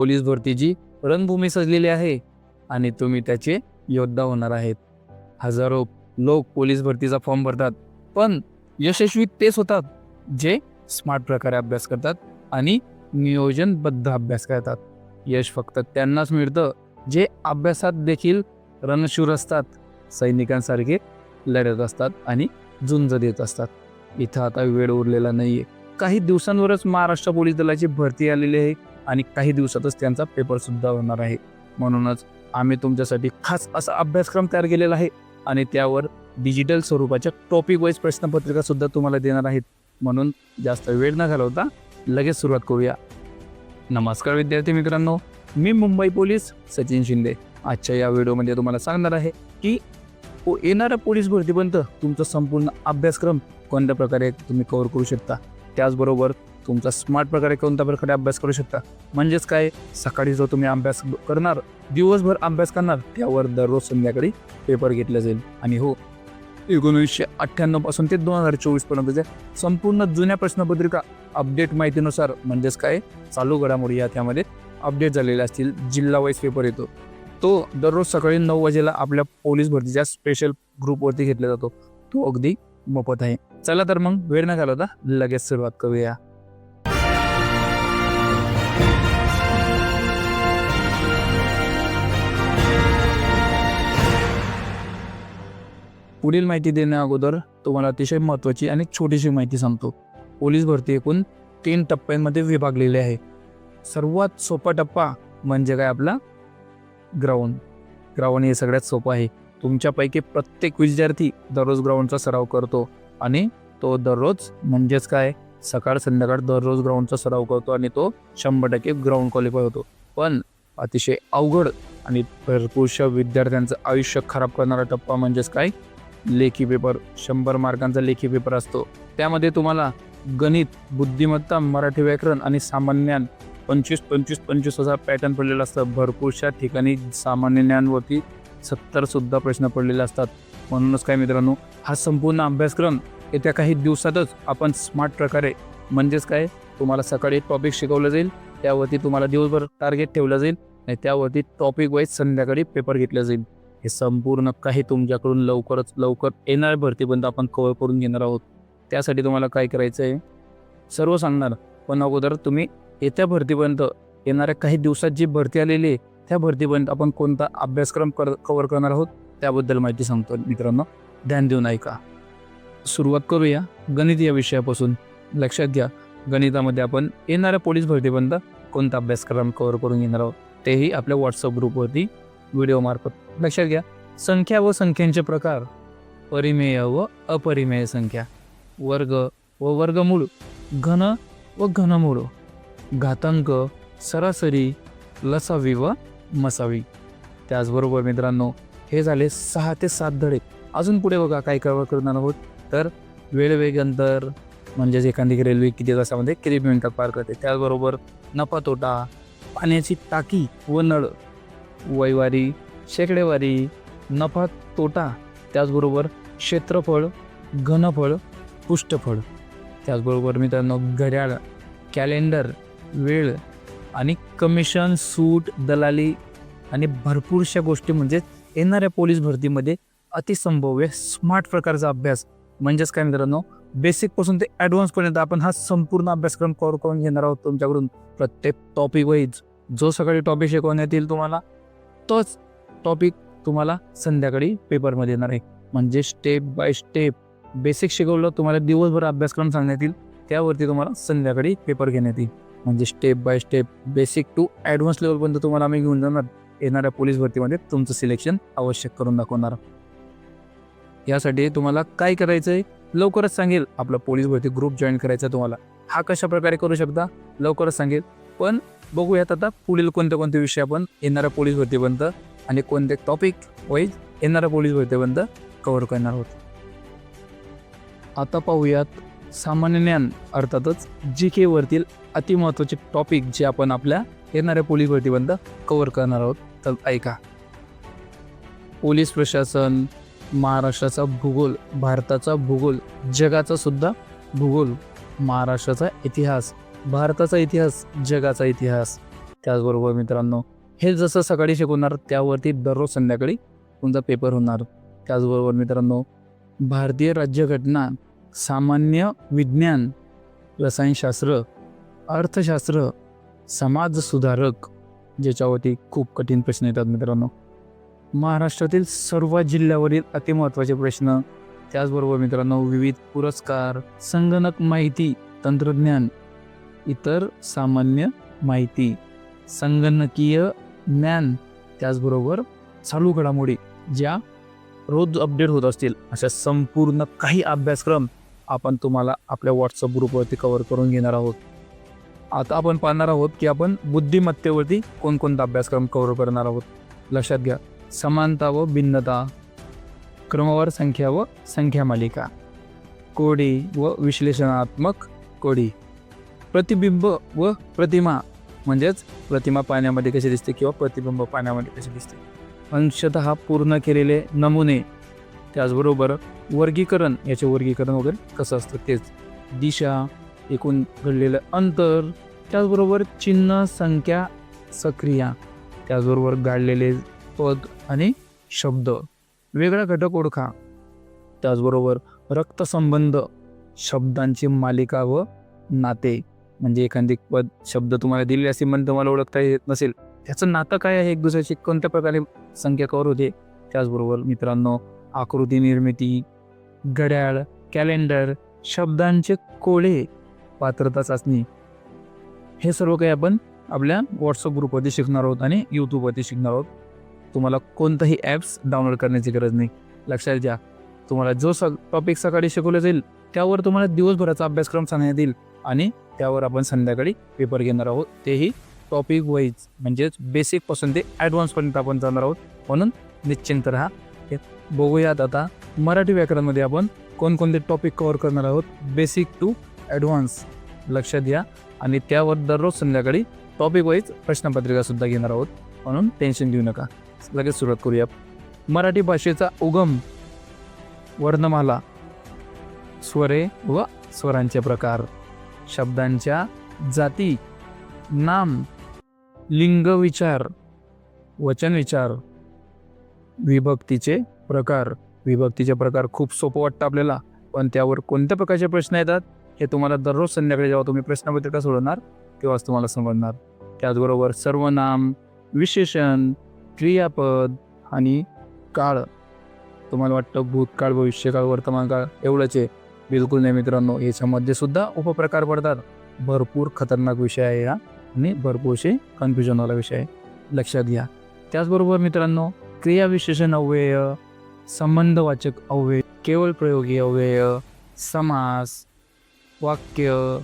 Police भरतीची रणभूमी सजलेली आहे आणि तुम्ही त्याचे योद्धा होणार आहेत. हजारो लोक पोलीस भरतीचा फॉर्म भरतात पण यशस्वी तेच होतात जे स्मार्ट प्रकारे अभ्यास करतात आणि नियोजनबद्ध अभ्यास करतात. यश फक्त त्यांनाच मिळतं जे अभ्यासात देखील रणशूर असतात सैनिकांसारखे लढत असतात आणि झुंज देत असतात. इथं आता वेळ उरलेला नाहीये. काही दिवसांवरच महाराष्ट्र पोलीस दलाची भरती आलेली आहे. आणि काही दिवसातच त्यांचा पेपरसुद्धा होणार आहे. म्हणूनच आम्ही तुमच्यासाठी खास असा अभ्यासक्रम तयार केलेला आहे आणि त्यावर डिजिटल स्वरूपाच्या टॉपिक वाईज प्रश्नपत्रिका सुद्धा तुम्हाला देणार आहेत. म्हणून जास्त वेळ न घालवता लगेच सुरुवात करूया. नमस्कार विद्यार्थी मित्रांनो मी मुंबई पोलीस सचिन शिंदे. आजच्या या व्हिडिओमध्ये तुम्हाला सांगणार आहे की ओ- येणाऱ्या पोलीस भरतीपर्यंत तुमचा संपूर्ण अभ्यासक्रम कोणत्या प्रकारे तुम्ही कव्हर करू शकता? त्याचबरोबर तुमचा स्मार्ट प्रकारे कोणत्या प्रकारे अभ्यास करू शकता. म्हणजेच काय? सकाळी जो तुम्ही अभ्यास करणार दिवसभर अभ्यास करणार त्यावर दररोज संध्याकाळी पेपर घेतला जाईल. आणि हो एकोणीसशे अठ्ठ्याण्णवपासून ते दोन हजार चोवीस पर्यंतच्या संपूर्ण जुन्या प्रश्नपत्रिका अपडेट माहितीनुसार म्हणजेच काय? चालू घडामोडी या त्यामध्ये अपडेट झालेल्या असतील. जिल्हा वाईज पेपर येतो. तो दररोज सकाळी नऊ वाजेला आपल्या पोलीस भरतीच्या स्पेशल ग्रुपवरती घेतला जातो. तो अगदी मोफत आहे. चला तर मग वेळ न घालवता लगेच सुरुवात करूया. पुढील माहिती देण्या अगोदर तुम्हाला अतिशय महत्त्वाची आणि छोटीशी माहिती सांगतो. पोलीस भरती एकूण तीन टप्प्यांमध्ये विभागलेली आहे. सर्वात सोपा टप्पा म्हणजे काय आपला? ग्राउंड. ग्राउंड हे सगळ्यात सोपं आहे. तुमच्यापैकी प्रत्येक विद्यार्थी दररोज ग्राउंडचा सराव करतो आणि तो दररोज म्हणजेच काय? सकाळ संध्याकाळ दररोज ग्राउंडचा सराव करतो आणि तो शंभर टक्के ग्राउंड क्वालिफाय होतो. पण अतिशय अवघड आणि भरपूरशा विद्यार्थ्यांचं आयुष्य खराब करणारा टप्पा म्हणजेच काय? लेखी पेपर शंभर मार्कांचा लेखी पेपर असतो. त्यामध्ये तुम्हाला गणित बुद्धिमत्ता मराठी व्याकरण आणि सामान्य ज्ञान पंचवीस पंचवीस पंचवीस असा पॅटर्न पडलेला असतं. भरपूरशा ठिकाणी सामान्य ज्ञानवरती सत्तरसुद्धा प्रश्न पडलेले असतात. म्हणूनच काय मित्रांनो हा संपूर्ण अभ्यासक्रम येत्या काही दिवसातच आपण स्मार्ट प्रकारे म्हणजेच काय तुम्हाला सकाळी टॉपिक शिकवलं जाईल त्यावरती तुम्हाला दिवसभर टार्गेट ठेवलं जाईल आणि त्यावरती टॉपिक वाईज संध्याकाळी पेपर घेतला जाईल. हे संपूर्ण काही तुमच्याकडून लवकरच लवकर येणाऱ्या भरतीपर्यंत आपण कव्हर करून घेणार आहोत. त्यासाठी तुम्हाला काय करायचं आहे? सर्व सांगणार. पण अगोदर तुम्ही येत्या भरतीपर्यंत येणाऱ्या काही दिवसात जी भरती आलेली आहे त्या भरतीपर्यंत आपण कोणता अभ्यासक्रम कर कव्हर करणार आहोत त्याबद्दल माहिती सांगतो मित्रांनो. ध्यान देऊन ऐका. सुरुवात करूया गणित या विषयापासून. लक्षात घ्या गणितामध्ये आपण येणाऱ्या पोलीस भरतीपर्यंत कोणता अभ्यासक्रम कव्हर करून घेणार आहोत तेही आपल्या व्हॉट्सअप ग्रुपवरती व्हिडिओमार्फत लक्षात घ्या. संख्या व संख्यांचे प्रकार. परिमेय व अपरिमेय संख्या. वर्ग व वर्गमूळ. घन व घनमूळ. घातांक सरासरी लसावी व मसावी. त्याचबरोबर मित्रांनो हे झाले सहा ते सात धडे. अजून पुढे बघा काय कव्हर करणार आहोत. तर वेळवेग अंतर म्हणजेच एखादी रेल्वे किती तासामध्ये किती मिनिटात पार करते. त्याचबरोबर नफा तोटा पाण्याची टाकी व नळ. वैवारी शेकडेवारी नफा तोटा त्याचबरोबर क्षेत्रफळ घनफळ पुष्टफळ त्याचबरोबर मित्रांनो घड्याळ कॅलेंडर वेळ आणि कमिशन सूट दलाली आणि भरपूरशा गोष्टी म्हणजे येणाऱ्या पोलीस भरतीमध्ये अतिसंभव्य स्मार्ट प्रकारचा अभ्यास. म्हणजेच काय मित्रांनो बेसिकपासून ते ॲडव्हान्सपर्यंत आपण हा संपूर्ण अभ्यासक्रम कव्हर करून घेणार आहोत तुमच्याकडून. प्रत्येक टॉपिक वाईज जो सकाळी टॉपिक शिकवण्यात येईल तुम्हाला तोच टॉपिक तुम्हाला संध्याकाळी पेपरमध्ये येणार आहे. म्हणजे स्टेप बाय स्टेप बेसिक शिकवलं तुम्हाला दिवसभर अभ्यासक्रम सांगण्यात येईल. त्यावरती तुम्हाला संध्याकाळी पेपर घेण्यात येईल. म्हणजे step by step basic to advance लेवलपर्यंत तुम्हाला आम्ही घेऊन जाणार. येणाऱ्या पोलीस भरतीमध्ये तुमचं सिलेक्शन आवश्यक करून दाखवणार. यासाठी तुम्हाला काय करायचं आहे लवकरच सांगेल. आपला पोलीस भरती ग्रुप जॉईन करायचा आहे तुम्हाला. हा कशा प्रकारे करू शकता? लवकरच सांगेल. पण बघूयात आता पुढील कोणते कोणते विषय आपण येणाऱ्या पोलीस भरतीपर्यंत आणि कोणते टॉपिक वाईज येणाऱ्या पोलीस भरतीपर्यंत कव्हर करणार आहोत. आता पाहूयात सामान्य ज्ञान अर्थातच जी के वरतील अतिमहत्त्वाचे टॉपिक जे आपण आपल्या येणाऱ्या पोलीस भरतीपर्यंत कव्हर करणार आहोत. तर ऐका. पोलीस प्रशासन महाराष्ट्राचा भूगोल भारताचा भूगोल जगाचा सुद्धा भूगोल महाराष्ट्राचा इतिहास भारताचा इतिहास जगाचा इतिहास. त्याचबरोबर मित्रांनो हे जसं सकाळी शिकवणार त्यावरती दररोज संध्याकाळी तुमचा पेपर होणार. त्याचबरोबर मित्रांनो भारतीय राज्यघटना सामान्य विज्ञान रसायनशास्त्र अर्थशास्त्र समाजसुधारक ज्याच्यावरती खूप कठीण प्रश्न येतात मित्रांनो. महाराष्ट्रातील सर्व जिल्ह्यावरील अतिमहत्त्वाचे प्रश्न त्याचबरोबर मित्रांनो विविध पुरस्कार संगणक माहिती तंत्रज्ञान इतर सामान्य माहिती संगणकीय ज्ञान त्याचबरोबर चालू घडामोडी ज्या रोज अपडेट होत असतील अशा संपूर्ण काही अभ्यासक्रम आपण तुम्हाला आपल्या व्हॉट्सअप ग्रुपवरती कव्हर करून घेणार आहोत. आता आपण पाहणार आहोत की आपण बुद्धिमत्तेवरती कोणकोणता अभ्यासक्रम कव्हर करणार आहोत. लक्षात घ्या समानता व भिन्नता क्रमवार संख्या व संख्या मालिका कोडी व विश्लेषणात्मक कोडी प्रतिबिंब व प्रतिमा म्हणजेच प्रतिमा पाण्यामध्ये कशी दिसते किंवा प्रतिबिंब पाण्यामध्ये कशी दिसते. अंशतः पूर्ण केलेले नमुने त्याचबरोबर वर्गीकरण याचे वर्गीकरण वगैरे कसं असतं तेच. दिशा एकूण घडलेलं अंतर त्याचबरोबर चिन्ह संख्या सक्रिया त्याचबरोबर गाडलेले पद आणि शब्द. वेगळा घटक ओळखा. त्याचबरोबर रक्तसंबंध शब्दांची मालिका व नाते. म्हणजे एखादी पद शब्द तुम्हाला दिलेले असतील म्हणून तुम्हाला ओळखता येत नसेल त्याचं नातं काय आहे? एक दुसऱ्याशी कोणत्या प्रकारे संख्या कवर होते? त्याचबरोबर मित्रांनो आकृती निर्मिती घड्याळ कॅलेंडर शब्दांचे कोळे पात्रता चाचणी हे सर्व काही आपण आपल्या व्हॉट्सअप ग्रुपवरती शिकणार आहोत आणि यूट्यूबवरती शिकणार आहोत. तुम्हाला कोणतंही ॲप्स डाउनलोड करण्याची गरज नाही. लक्षात घ्या तुम्हाला जो स टॉपिक सकाळी शिकवलं जाईल त्यावर तुम्हाला दिवसभराचा अभ्यासक्रम सांगण्यात येईल आणि त्यावर आपण संध्याकाळी पेपर घेणार आहोत. तेही टॉपिक वाईज म्हणजेच बेसिकपासून ते ॲडव्हान्सपर्यंत आपण जाणार आहोत. म्हणून निश्चिंत राहा. बघूयात आता मराठी व्याकरणमध्ये आपण कोणकोणते टॉपिक कव्हर करणार आहोत. बेसिक टू ॲडव्हान्स लक्षात घ्या. आणि त्यावर दररोज संध्याकाळी टॉपिक वाईज प्रश्नपत्रिकासुद्धा घेणार आहोत. म्हणून टेन्शन घेऊ नका. लगेच सुरुवात करूया. मराठी भाषेचा उगम वर्णमाला स्वरे व स्वरांचे प्रकार. शब्दांच्या जाती नाम लिंग विचार वचन विचार विभक्तीचे प्रकार. विभक्तीचे प्रकार खूप सोपं वाटतं आपल्याला पण त्यावर कोणत्या प्रकारचे प्रश्न येतात हे तुम्हाला दररोज संध्याकाळी जेव्हा तुम्ही प्रश्नपत्रिका सोडवणार तेव्हाच तुम्हाला समजणार. त्याचबरोबर सर्वनाम विशेषण क्रियापद आणि काळ. तुम्हाला वाटतं भूतकाळ भविष्यकाळ वर्तमान काळ एवढंच आहे. बिलकुल नाही मित्रांनो याच्यामध्ये सुद्धा उपप्रकार पडतात. भरपूर खतरनाक विषय आहे हा आणि भरपूरशी कन्फ्युजनवाला विषय आहे. लक्षात घ्या. त्याचबरोबर मित्रांनो क्रियाविशेषण अव्यय संबंधवाचक अव्यय केवळ प्रयोगी अव्यय समास वाक्य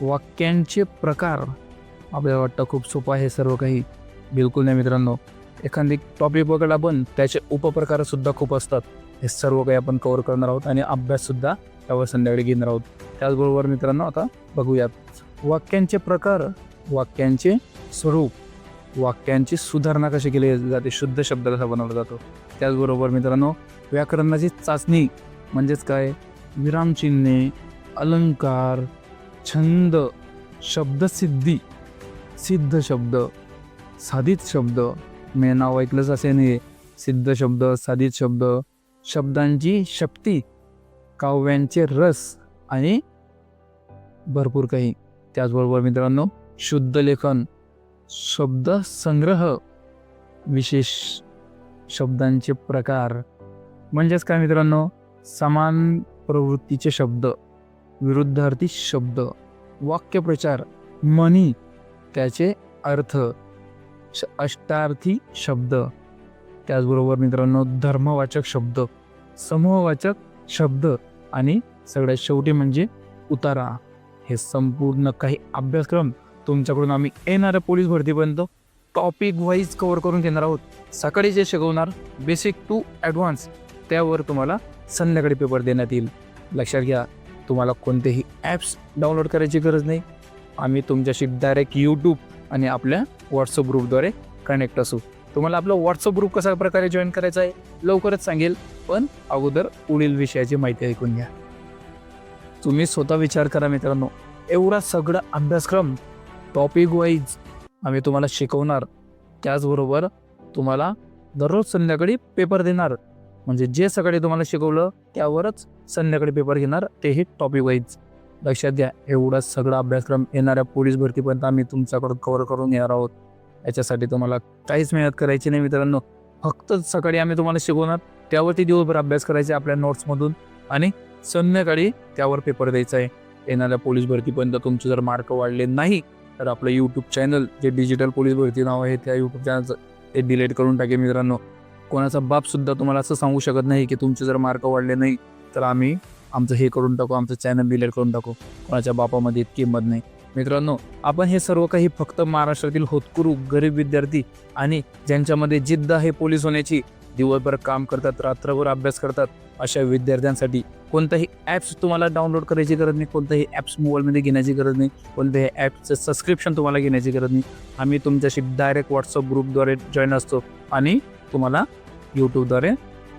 वाक्यांचे प्रकार आपल्याला वाटतं खूप सोपं आहे सर्व काही. बिलकुल नाही मित्रांनो. एखादी टॉपिक पकडला पण त्याचे उपप्रकारसुद्धा खूप असतात. हे सर्व काही आपण कव्हर करणार आहोत आणि अभ्याससुद्धा त्यावर संध्याकाळी घेणार आहोत. त्याचबरोबर मित्रांनो आता बघूयात. वाक्यांचे प्रकार वाक्यांचे स्वरूप वाक्यांची सुधारणा कशी केली जाते शुद्ध शब्द कसा बनवला जातो. त्याचबरोबर मित्रांनो व्याकरणाची चाचणी म्हणजेच काय? विरामचिन्हे अलंकार छंद शब्दसिद्धी सिद्ध शब्द साधित शब्द. मी नाव ऐकलंच असे नाही सिद्ध शब्द साधित शब्द शब्दांची शक्ती काव्यांचे रस आणि भरपूर काही. त्याचबरोबर मित्रांनो शुद्ध लेखन शब्द संग्रह विशेष शब्दांचे प्रकार. म्हणजेच काय मित्रांनो समान प्रवृत्तीचे शब्द विरुद्धार्थी शब्द वाक्यप्रचार मनी त्याचे अर्थ श- अष्टार्थी शब्द. त्याचबरोबर मित्रांनो धर्मवाचक शब्द. समूहवाचक शब्द आणि सगळ्यात शेवटी म्हणजे उतारा. हे संपूर्ण काही अभ्यासक्रम तुमच्याकडून आम्ही येणाऱ्या पोलीस भरतीपर्यंत टॉपिक वाईज कवर करून घेणार आहोत. सकाळी जे शिकवणार बेसिक टू ॲडव्हान्स त्यावर तुम्हाला संध्याकाळी पेपर देण्यात येईल. लक्षात घ्या तुम्हाला कोणतेही ॲप्स डाउनलोड करायची गरज नाही. आम्ही तुमच्याशी डायरेक्ट यूट्यूब आणि आपल्या व्हॉट्सअप ग्रुपद्वारे कनेक्ट असू. तुम्हाला आपलं व्हॉट्सअप ग्रुप कशा प्रकारे जॉईन करायचं आहे लवकरच सांगेल पण अगोदर पुढील विषयाची माहिती ऐकून घ्या. तुम्ही स्वतः विचार करा मित्रांनो. एवढा सगळा अभ्यासक्रम टॉपिक वाईज आम्ही तुम्हाला शिकवणार. त्याचबरोबर तुम्हाला दररोज संध्याकाळी पेपर देणार. म्हणजे जे सकाळी तुम्हाला शिकवलं त्यावरच संध्याकाळी पेपर घेणार तेही टॉपिक वाईज लक्षात घ्या एवढा सगळा अभ्यासक्रम येणाऱ्या पोलीस भरतीपर्यंत आम्ही तुमच्याकडून कव्हर करून येणार आहोत. याच्यासाठी तुम्हाला काहीच मेहनत करायची नाही मित्रांनो. फक्त सकाळी आम्ही तुम्हाला शिकवणार त्यावरती दिवसभर अभ्यास करायचा आपल्या नोट्समधून आणि संध्याकाळी त्यावर पेपर द्यायचा आहे. येणाऱ्या पोलीस भरतीपर्यंत तुमचे जर मार्क वाढले नाही तर आपलं यूट्यूब चॅनल जे डिजिटल पोलीस भरती नाव आहे त्या यूट्यूब चॅनलचं ते डिलीट करून टाके मित्रांनो. कोणाचा बापसुद्धा तुम्हाला असं सांगू शकत नाही की तुमचे जर मार्क वाढले नाही तर आम्ही आमचं हे करून टाकू आमचं चॅनल डिलीट करून टाकू. कोणाच्या बापामध्ये इतकी हिंमत नाही. मित्रांनो आपण हे सर्व काही फक्त महाराष्ट्रातील होतकुरू गरीब विद्यार्थी आणि ज्यांच्यामध्ये जिद्द आहे पोलीस होण्याची दिवसभर काम करतात रात्रभर अभ्यास करतात अशा विद्यार्थ्यांसाठी कोणताही ॲप्स तुम्हाला डाउनलोड करायची गरज नाही कोणताही ॲप्स मोबाईलमध्ये घेण्याची गरज नाही कोणत्याही ॲपचं सबस्क्रिप्शन तुम्हाला घेण्याची गरज नाही. आम्ही तुमच्याशी डायरेक्ट व्हॉट्सअप ग्रुपद्वारे जॉईन असतो आणि तुम्हाला यूट्यूबद्वारे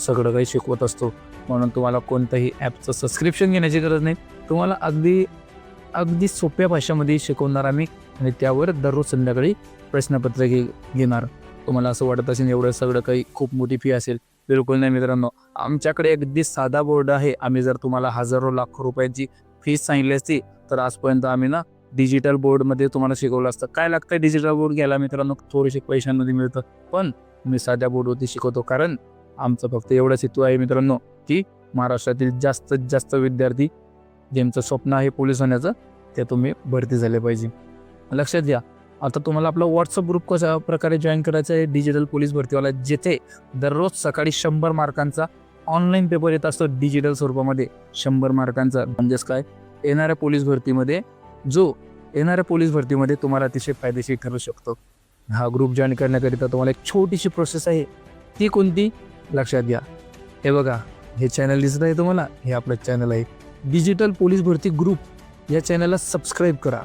सगळं काही शिकवत असतो. म्हणून तुम्हाला कोणत्याही ॲपचं सबस्क्रिप्शन घेण्याची गरज नाही. तुम्हाला अगदी अगदी सोप्या भाषेमध्ये शिकवणार आम्ही आणि त्यावर दररोज संध्याकाळी प्रश्नपत्र घे घेणार. तुम्हाला असं वाटत असेल एवढं सगळं काही खूप मोठी फी असेल बिलकुल नाही मित्रांनो. आमच्याकडे अगदी साधा बोर्ड आहे. आम्ही जर तुम्हाला हजारो लाखो रुपयांची फीस सांगितली असती तर आजपर्यंत आम्ही ना डिजिटल बोर्डमध्ये तुम्हाला शिकवलं असतं. काय लागतं डिजिटल बोर्ड घ्यायला मित्रांनो? थोडेसे पैशांमध्ये मिळतं. पण मी साध्या बोर्डवरती शिकवतो कारण आमचं फक्त एवढंच हेतू आहे मित्रांनो की महाराष्ट्रातील जास्तीत जास्त विद्यार्थी ज्यांचं स्वप्न आहे पोलीस होण्याचं ते तुम्ही भरती झाले पाहिजे. लक्षात घ्या आता तुम्हाला आपला व्हॉट्सअप ग्रुप कशा प्रकारे जॉईन करायचा आहे डिजिटल पोलीस भरतीवाला जिथे दररोज सकाळी शंभर मार्कांचा ऑनलाईन पेपर येत असतो डिजिटल स्वरूपामध्ये शंभर मार्कांचा. म्हणजेच काय? येणाऱ्या पोलीस भरतीमध्ये जो येणाऱ्या पोलीस भरतीमध्ये तुम्हाला अतिशय फायदेशीर ठरू शकतो. हा ग्रुप जॉईन करण्याकरिता तुम्हाला एक छोटीशी प्रोसेस आहे ती कोणती? लक्षात घ्या. हे बघा हे चॅनल दिसत आहे तुम्हाला हे आपलं चॅनल आहे. डिजिटल पोलीस भरती ग्रुप या चॅनलला सबस्क्राईब करा.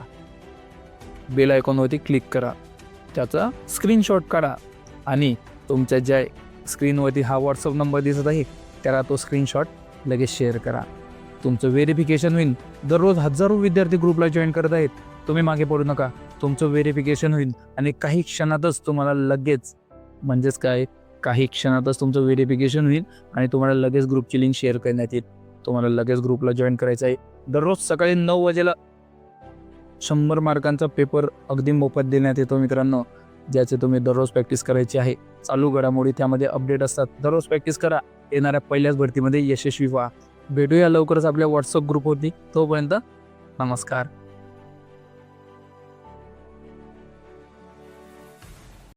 बेल आयकॉनवरती क्लिक करा. त्याचा स्क्रीनशॉट काढा आणि तुमच्या ज्या स्क्रीनवरती हा व्हॉट्सअप नंबर दिसत आहे त्याला तो स्क्रीनशॉट लगेच शेअर करा. तुमचं व्हेरिफिकेशन होईल. दररोज हजारो विद्यार्थी ग्रुपला जॉईन करत आहेत. तुम्ही मागे पडू नका. तुमचं व्हेरिफिकेशन होईल आणि काही क्षणातच तुम्हाला लगेच म्हणजेच काय काही क्षणातच तुमचं व्हेरिफिकेशन होईल आणि तुम्हाला लगेच ग्रुपची लिंक शेअर करण्यात येईल. तुम्हाला लगेच ग्रुपला जॉईन करायचं आहे. दररोज सकाळी नऊ वाजेला शंभर मार्कांचा पेपर अगदी मोफत देण्यात येतो मित्रांनो ज्याचे तुम्ही दररोज प्रॅक्टिस करायची आहे. चालू घडामोडी त्यामध्ये अपडेट असतात. दररोज प्रॅक्टिस करा. येणाऱ्या पहिल्याच भरतीमध्ये यशस्वी व्हा. भेटूया लवकरच आपल्या व्हॉट्सअप ग्रुपवरती. तोपर्यंत नमस्कार.